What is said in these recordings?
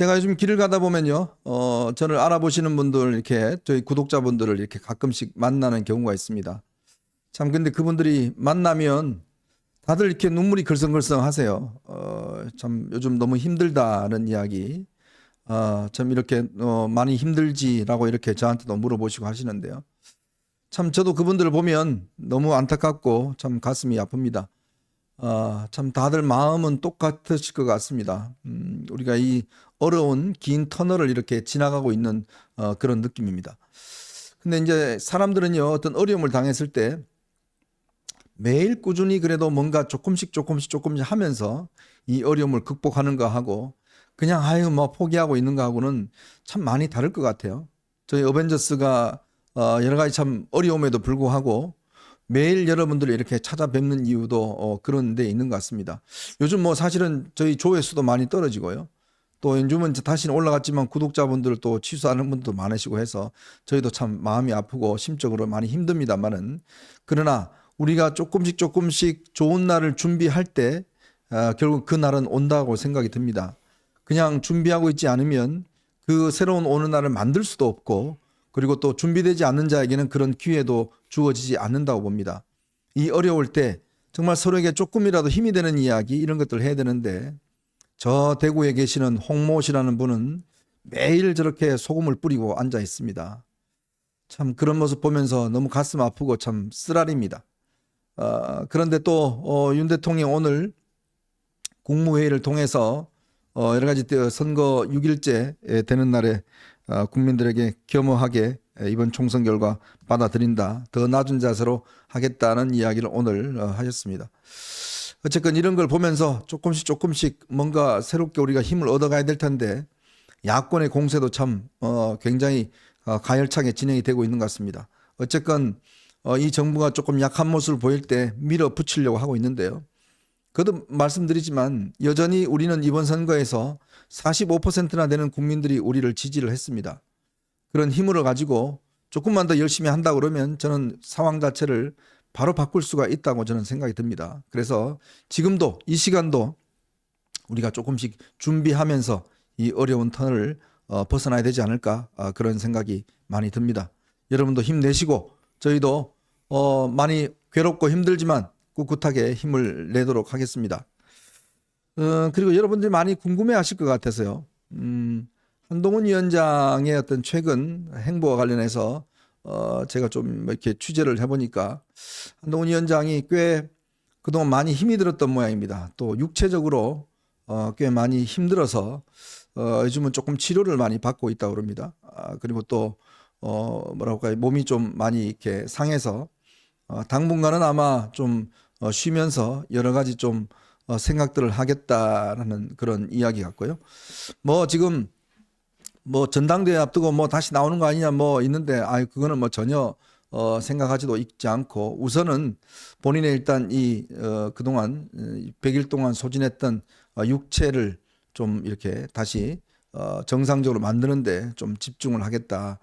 제가 요즘 길을 가다 보면요, 어, 저를 알아보시는 분들 이렇게 저희 구독자분들을 이렇게 가끔씩 만나는 경우가 있습니다. 참 근데 그분들이 만나면 다들 이렇게 눈물이 글썽글썽 하세요. 어, 참 요즘 너무 힘들다는 이야기. 어, 참 이렇게 어, 많이 힘들지라고 이렇게 저한테도 물어보시고 하시는데요. 참 저도 그분들을 보면 너무 안타깝고 참 가슴이 아픕니다. 어, 참 다들 마음은 똑같으실 것 같습니다. 음, 우리가 이 어려운 긴 터널을 이렇게 지나가고 있는 어, 그런 느낌입니다. 근데 이제 사람들은요 어떤 어려움을 당했을 때 매일 꾸준히 그래도 뭔가 조금씩 조금씩 조금씩 하면서 이 어려움을 극복하는 거 하고 그냥 아유 뭐 포기하고 있는 거 하고는 참 많이 다를 것 같아요. 저희 어벤져스가 어, 여러 가지 참 어려움에도 불구하고 매일 여러분들을 이렇게 찾아뵙는 이유도 어, 그런 데 있는 것 같습니다. 요즘 뭐 사실은 저희 조회수도 많이 떨어지고요. 또 요즘은 다시는 올라갔지만 구독자분들 또 취소하는 분도 많으시고 해서 저희도 참 마음이 아프고 심적으로 많이 힘듭니다만은 그러나 우리가 조금씩 조금씩 좋은 날을 준비할 때 아, 결국 그 날은 온다고 생각이 듭니다. 그냥 준비하고 있지 않으면 그 새로운 오는 날을 만들 수도 없고 그리고 또 준비되지 않는 자에게는 그런 기회도 주어지지 않는다고 봅니다. 이 어려울 때 정말 서로에게 조금이라도 힘이 되는 이야기 이런 것들을 해야 되는데 저 대구에 계시는 홍모 씨라는 분은 매일 저렇게 소금을 뿌리고 앉아 있습니다. 참 그런 모습 보면서 너무 가슴 아프고 참 쓰라립니다. 어, 그런데 또 어, 윤 대통령 오늘 국무회의를 통해서 어, 여러 가지 또 선거 6일째 되는 날에 어, 국민들에게 겸허하게 이번 총선 결과 받아들인다. 더 낮은 자세로 하겠다는 이야기를 오늘 어, 하셨습니다. 어쨌건 이런 걸 보면서 조금씩 조금씩 뭔가 새롭게 우리가 힘을 얻어가야 될 텐데 야권의 공세도 참 어, 굉장히 어, 가열차게 진행이 되고 있는 것 같습니다. 어쨌건 어, 이 정부가 조금 약한 모습을 보일 때 밀어붙이려고 하고 있는데요. 그도 말씀드리지만 여전히 우리는 이번 선거에서 45%나 되는 국민들이 우리를 지지를 했습니다. 그런 힘을 가지고 조금만 더 열심히 한다 그러면 저는 상황 자체를 바로 바꿀 수가 있다고 저는 생각이 듭니다. 그래서 지금도 이 시간도 우리가 조금씩 준비하면서 이 어려운 턴을 어, 벗어나야 되지 않을까 아, 그런 생각이 많이 듭니다. 여러분도 힘내시고 저희도 어, 많이 괴롭고 힘들지만 꿋꿋하게 힘을 내도록 하겠습니다. 어, 그리고 여러분들이 많이 궁금해하실 것 같아서요. 음, 한동훈 위원장의 어떤 최근 행보와 관련해서 어, 제가 좀 이렇게 취재를 해보니까 한동훈 위원장이 꽤 그동안 많이 힘이 들었던 모양입니다. 또 육체적으로 어, 꽤 많이 힘들어서 어, 요즘은 조금 치료를 많이 받고 있다고 그럽니다. 아, 그리고 또 어, 뭐라고 할까요? 몸이 좀 많이 이렇게 상해서 어, 당분간은 아마 좀 어, 쉬면서 여러 가지 좀 어, 생각들을 하겠다라는 그런 이야기 같고요. 뭐 지금 뭐 전당대회 앞두고 뭐 다시 나오는 거 아니냐 뭐 있는데 아 그거는 뭐 전혀 어 생각하지도 있지 않고 우선은 본인의 일단 이 어, 그동안 100일 동안 소진했던 어, 육체를 좀 이렇게 다시 어, 정상적으로 만드는데 좀 집중을 하겠다.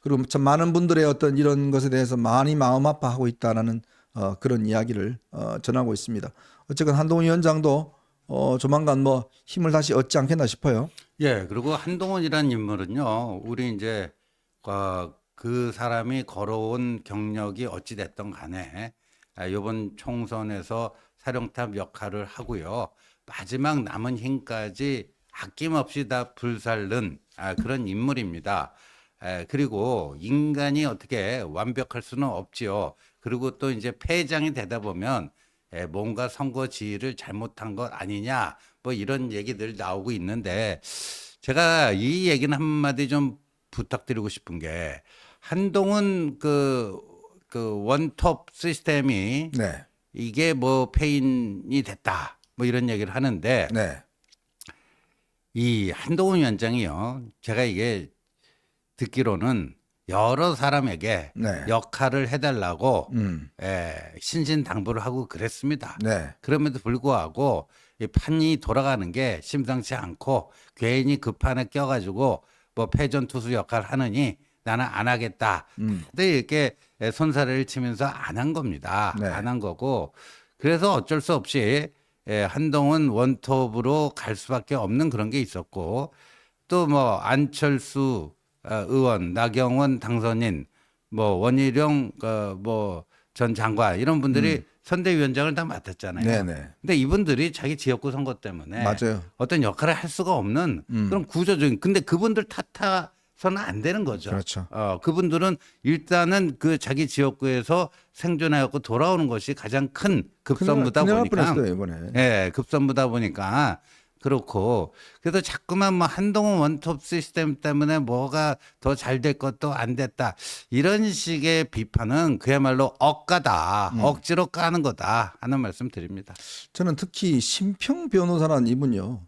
그리고 참 많은 분들의 어떤 이런 것에 대해서 많이 마음 아파하고 있다라는 어, 그런 이야기를 어, 전하고 있습니다. 어쨌건 한동훈 위원장도 어, 조만간 뭐 힘을 다시 얻지 않겠나 싶어요. 예, 그리고 한동훈이라는 인물은요, 우리 이제 어, 그 사람이 걸어온 경력이 어찌 됐던 간에 아, 이번 총선에서 사령탑 역할을 하고요. 마지막 남은 힘까지 아낌없이 다 불살른 아, 그런 인물입니다. 에, 그리고 인간이 어떻게 완벽할 수는 없지요. 그리고 또 이제 패장이 되다 보면 에, 뭔가 선거 지휘를 잘못한 것 아니냐 뭐 이런 얘기들 나오고 있는데 제가 이 얘기는 한마디 좀 부탁드리고 싶은 게 한동훈 그, 그 원톱 시스템이 네, 이게 뭐 페인이 됐다 뭐 이런 얘기를 하는데 네, 이 한동훈 위원장이요. 제가 이게 듣기로는 여러 사람에게 네. 역할을 해달라고 음, 예, 신신 당부를 하고 그랬습니다. 네, 그럼에도 불구하고 이 판이 돌아가는 게 심상치 않고 괜히 그 판에 껴가지고 뭐 패전 투수 역할 하느니 나는 안 하겠다. 음, 근데 이렇게 손사래를 치면서 안 한 겁니다. 네. 안한 거고 그래서 어쩔 수 없이 예, 한동훈 원톱으로 갈 수밖에 없는 그런 게 있었고 또 뭐 안철수 어, 의원, 나경원 당선인, 뭐 원희룡 어, 뭐전 장관 이런 분들이 선대위원장을 다 맡았잖아요. 음. 네네. 근데 이분들이 자기 지역구 선거 때문에 맞아요. 어떤 역할을 할 수가 없는 음. 그런 구조적인 근데 그분들 탓해서는 안 되는 거죠. 그렇죠. 어, 그분들은 일단은 그 자기 지역구에서 생존해 갖고 돌아오는 것이 가장 큰 급선무다 큰일 날 보니까. 예, 급선무다 보니까 그렇고 그래서 자꾸만 뭐 한동훈 원톱 시스템 때문에 뭐가 더 잘 될 것도 안 됐다 이런 식의 비판은 그야말로 억까다 음. 억지로 까는 거다 하는 말씀 드립니다. 저는 특히 심평 변호사라는 이분요.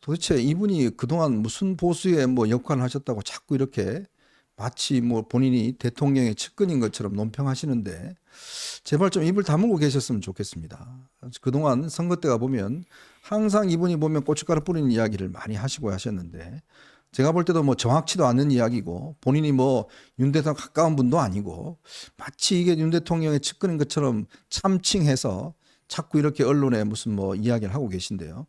도대체 이분이 그동안 무슨 보수의 뭐 역할을 하셨다고 자꾸 이렇게 마치 뭐 본인이 대통령의 측근인 것처럼 논평하시는데 제발 좀 입을 다물고 계셨으면 좋겠습니다. 그동안 선거 때가 보면 항상 이분이 보면 고춧가루 뿌리는 이야기를 많이 하시고 하셨는데 제가 볼 때도 뭐 정확치도 않는 이야기고 본인이 뭐 윤 대통령 가까운 분도 아니고 마치 이게 윤 대통령의 측근인 것처럼 참칭해서 자꾸 이렇게 언론에 무슨 뭐 이야기를 하고 계신데요.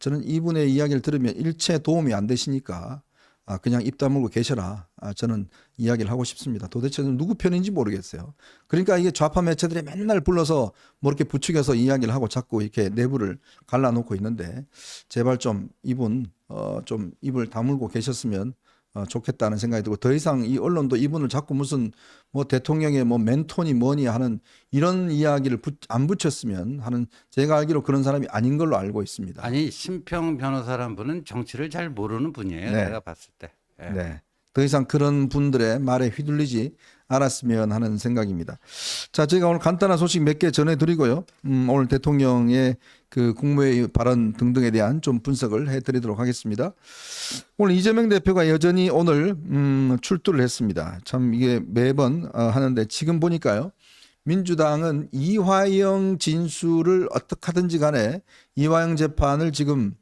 저는 이분의 이야기를 들으면 일체 도움이 안 되시니까 아, 그냥 입 다물고 계셔라. 아, 저는 이야기를 하고 싶습니다. 도대체 누구 편인지 모르겠어요. 그러니까 이게 좌파 매체들이 맨날 불러서 뭐 이렇게 부추겨서 이야기를 하고 자꾸 이렇게 내부를 갈라놓고 있는데 제발 좀 이분 어, 좀 입을 다물고 계셨으면 어, 좋겠다는 생각이 들고 더 이상 이 언론도 이분을 자꾸 무슨 뭐 대통령의 뭐 멘토니 뭐니 하는 이런 이야기를 붙- 안 붙였으면 하는 제가 알기로 그런 사람이 아닌 걸로 알고 있습니다. 아니 심평 변호사란 분은 정치를 잘 모르는 분이에요. 네. 내가 봤을 때. 예. 네. 더 이상 그런 분들의 말에 휘둘리지 않았으면 하는 생각입니다. 자, 저희가 오늘 간단한 소식 몇 개 전해드리고요. 음, 오늘 대통령의 그 국무회의 발언 등등에 대한 좀 분석을 해드리도록 하겠습니다. 오늘 이재명 대표가 여전히 오늘 음, 출두를 했습니다. 참 이게 매번 어, 하는데 지금 보니까요. 민주당은 이화영 진술을 어떻게 하든지 간에 이화영 재판을 지금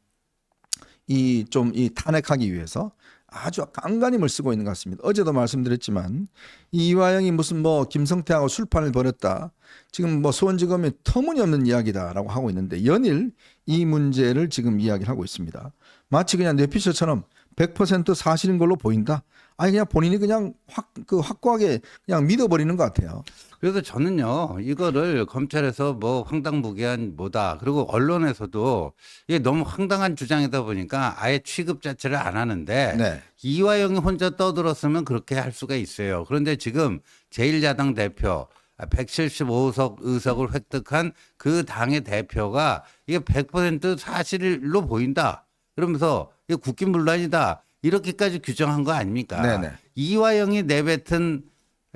이 좀이 탄핵하기 위해서 아주 깡간힘을 쓰고 있는 것 같습니다. 어제도 말씀드렸지만 이 이화영이 무슨 뭐 김성태하고 술판을 벌였다. 지금 뭐 수원지검이 터무니없는 이야기다라고 하고 있는데 연일 이 문제를 지금 이야기를 하고 있습니다. 마치 그냥 뇌피셜처럼 100% 사실인 걸로 보인다. 아니 그냥 본인이 그냥 확 그 확고하게 그냥 믿어버리는 것 같아요. 그래서 저는요 이거를 검찰에서 뭐 황당무계한 뭐다 그리고 언론에서도 이게 너무 황당한 주장이다 보니까 아예 취급 자체를 안 하는데 네. 이화영이 혼자 떠들었으면 그렇게 할 수가 있어요. 그런데 지금 제1야당 대표 175석 의석을 획득한 그 당의 대표가 이게 100% 사실로 보인다. 그러면서 이게 국기문란이다. 이렇게까지 규정한 거 아닙니까? 네네. 이화영이 내뱉은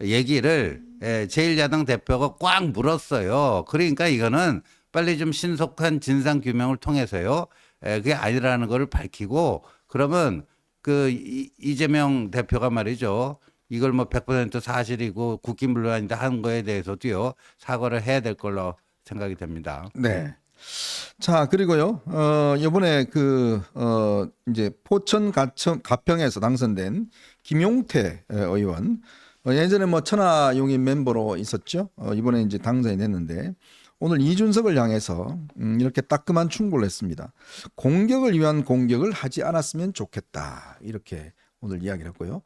얘기를 예, 제1야당 대표가 꽉 물었어요. 그러니까 이거는 빨리 좀 신속한 진상 규명을 통해서요. 예, 그게 아니라는 거를 밝히고 그러면 그 이- 이재명 대표가 말이죠. 이걸 뭐 100% 사실이고 국기문란이다 하는 거에 대해서도요. 사과를 해야 될 걸로 생각이 됩니다. 네. 자 그리고요 어 이번에 그 어 이제 포천 가청 가평에서 당선된 김용태 에, 의원. 어, 예전에 뭐 천하 용인 멤버로 있었죠? 어, 이번에 이제 당선이 됐는데 오늘 이준석을 향해서 음, 이렇게 따끔한 충고를 했습니다. 공격을 위한 공격을 하지 않았으면 좋겠다. 이렇게 오늘 이야기를 했고요.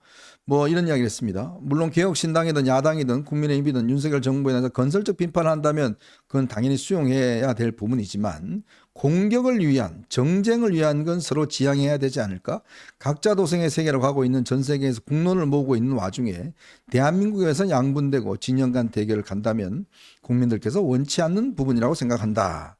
뭐 이런 이야기를 했습니다. 물론 개혁신당이든 야당이든 국민의힘이든 윤석열 정부에 대해서 건설적 비판을 한다면 그건 당연히 수용해야 될 부분이지만 공격을 위한 정쟁을 위한 건 서로 지향해야 되지 않을까? 각자 도생의 세계로 가고 있는 전 세계에서 국론을 모으고 있는 와중에 대한민국에서 양분되고 진영 간 대결을 간다면 국민들께서 원치 않는 부분이라고 생각한다.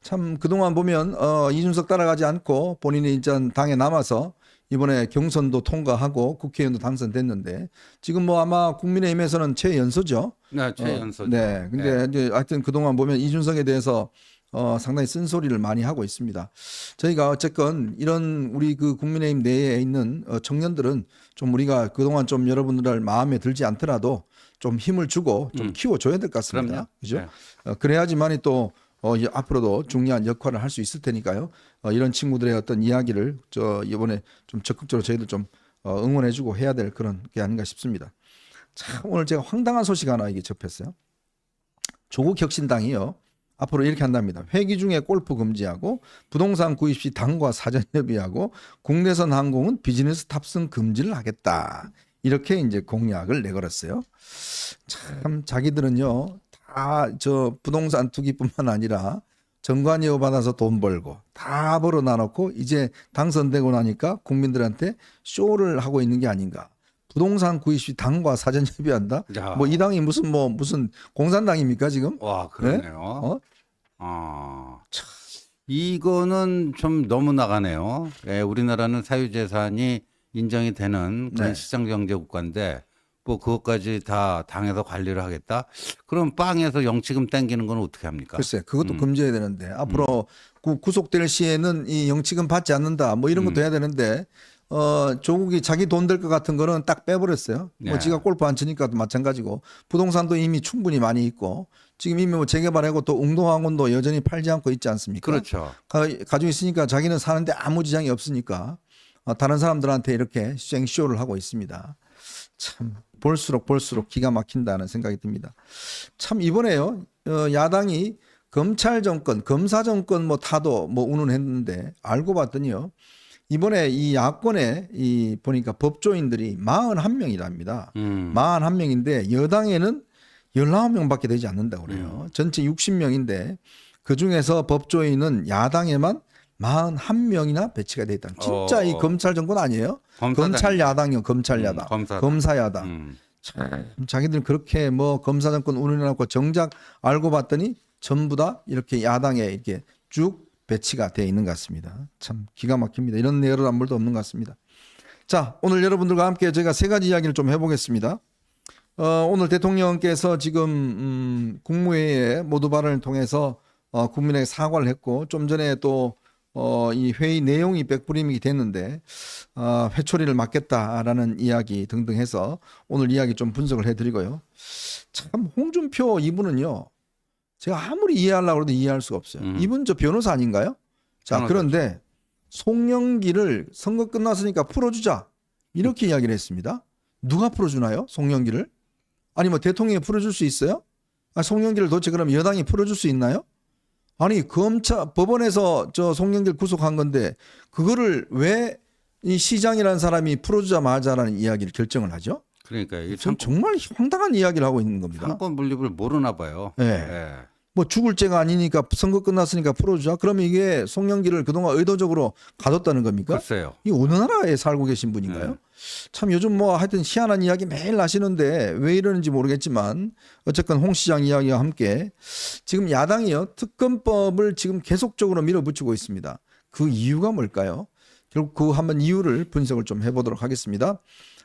참 그동안 보면 어, 이준석 따라가지 않고 본인이 이제 당에 남아서 이번에 경선도 통과하고 국회의원도 당선됐는데 지금 뭐 아마 국민의힘에서는 최연소죠. 네, 최연소. 어, 네. 근데 이제 하여튼 그동안 보면 이준석에 대해서 어, 상당히 쓴소리를 많이 하고 있습니다. 저희가 어쨌건 이런 우리 그 국민의힘 내에 있는 어, 청년들은 좀 우리가 그동안 좀 여러분들 마음에 들지 않더라도 좀 힘을 주고 좀 키워줘야 될 것 같습니다. 그럼요. 그죠? 네. 어, 그래야지만이 또 어, 이- 앞으로도 중요한 역할을 할 수 있을 테니까요. 어, 이런 친구들의 어떤 이야기를 저 이번에 좀 적극적으로 저희들 좀 어, 응원해주고 해야 될 그런 게 아닌가 싶습니다. 참 오늘 제가 황당한 소식 하나 이게 접했어요. 조국 혁신당이요. 앞으로 이렇게 한답니다. 회기 중에 골프 금지하고 부동산 구입 시 당과 사전 협의하고 국내선 항공은 비즈니스 탑승 금지를 하겠다. 이렇게 이제 공약을 내걸었어요. 참 자기들은요 다 저 부동산 투기뿐만 아니라 정관예우 받아서 돈 벌고 다 벌어 놔놓고 이제 당선되고 나니까 국민들한테 쇼를 하고 있는 게 아닌가. 부동산 구입 시 당과 사전 협의한다. 야. 뭐이 당이 무슨 뭐 무슨 공산당입니까 지금? 와 그러네요. 어? 아, 이거는 좀 너무 나가네요. 예, 우리나라는 사유재산이 인정이 되는 그런 네. 시장경제 국가인데 뭐 그것까지 다 당에서 관리를 하겠다? 그럼 빵에서 영치금 땡기는 건 어떻게 합니까? 글쎄 그것도 음. 금지해야 되는데 앞으로 구, 구속될 시에는 이 영치금 받지 않는다 뭐 이런 음. 것도 해야 되는데 어 조국이 자기 돈 될 것 같은 거는 딱 빼버렸어요. 뭐 네. 지가 골프 안 치니까 마찬가지고 부동산도 이미 충분히 많이 있고 지금 이미 뭐 재개발하고 또 웅동학원도 여전히 팔지 않고 있지 않습니까? 그렇죠. 가, 가지고 있으니까 자기는 사는데 아무 지장이 없으니까 어, 다른 사람들한테 이렇게 생쇼를 하고 있습니다. 참 볼수록 볼수록 기가 막힌다는 생각이 듭니다. 참 이번에요 어, 야당이 검찰 정권, 검사 정권 뭐 타도 뭐 운운했는데 알고 봤더니요 이번에 이 야권에 이 보니까 법조인들이 41명이랍니다. 음. 41명인데 여당에는 19명밖에 되지 않는다고 그래요. 전체 60명인데 그 중에서 법조인은 야당에만 41명이나 배치가 돼 있다. 진짜 어. 이 검찰 정권 아니에요? 검사장. 검찰 야당이요. 검찰 음, 야당. 검사당. 검사 야당. 음. 자기들 그렇게 뭐 검사 정권 운운해놓고 정작 알고 봤더니 전부 다 이렇게 야당에 이렇게 쭉 배치가 돼 있는 것 같습니다. 참 기가 막힙니다. 이런 내로남불도 없는 것 같습니다. 자, 오늘 여러분들과 함께 저희가 세 가지 이야기를 좀 해보겠습니다. 어, 오늘 대통령께서 지금 음, 국무회의에 모두 발언을 통해서 어, 국민에게 사과를 했고 좀 전에 또 어, 이 회의 내용이 백브리밍이 됐는데 어, 회초리를 맞겠다라는 이야기 등등 해서 오늘 이야기 좀 분석을 해드리고요. 참 홍준표 이분은요. 제가 아무리 이해하려고 해도 이해할 수가 없어요. 음. 이분 저 변호사 아닌가요? 자. 그런데 송영기를 선거 끝났으니까 풀어주자 이렇게 이야기를 했습니다. 누가 풀어주나요? 송영기를? 아니 뭐 대통령이 풀어줄 수 있어요? 아, 송영기를 도대체 그럼 여당이 풀어줄 수 있나요? 아니 검찰 법원에서 저 송영기를 구속한 건데 그거를 왜 이 시장이라는 사람이 풀어주자마자라는 이야기를 결정을 하죠? 그러니까 이전 상, 정말 황당한 이야기를 하고 있는 겁니다. 상권 분립을 모르나 봐요. 네. 예. 뭐 죽을 죄가 아니니까 선거 끝났으니까 풀어주자. 그러면 이게 송영기를 그동안 의도적으로 가뒀다는 겁니까? 글쎄요. 이 어느 나라에 살고 계신 분인가요? 네. 참 요즘 뭐 하여튼 희한한 이야기 매일 하시는데 왜 이러는지 모르겠지만 어쨌건 홍 시장 이야기와 함께 지금 야당이요 특검법을 지금 계속적으로 밀어붙이고 있습니다. 그 이유가 뭘까요? 결국 그 한번 이유를 분석을 좀 해보도록 하겠습니다.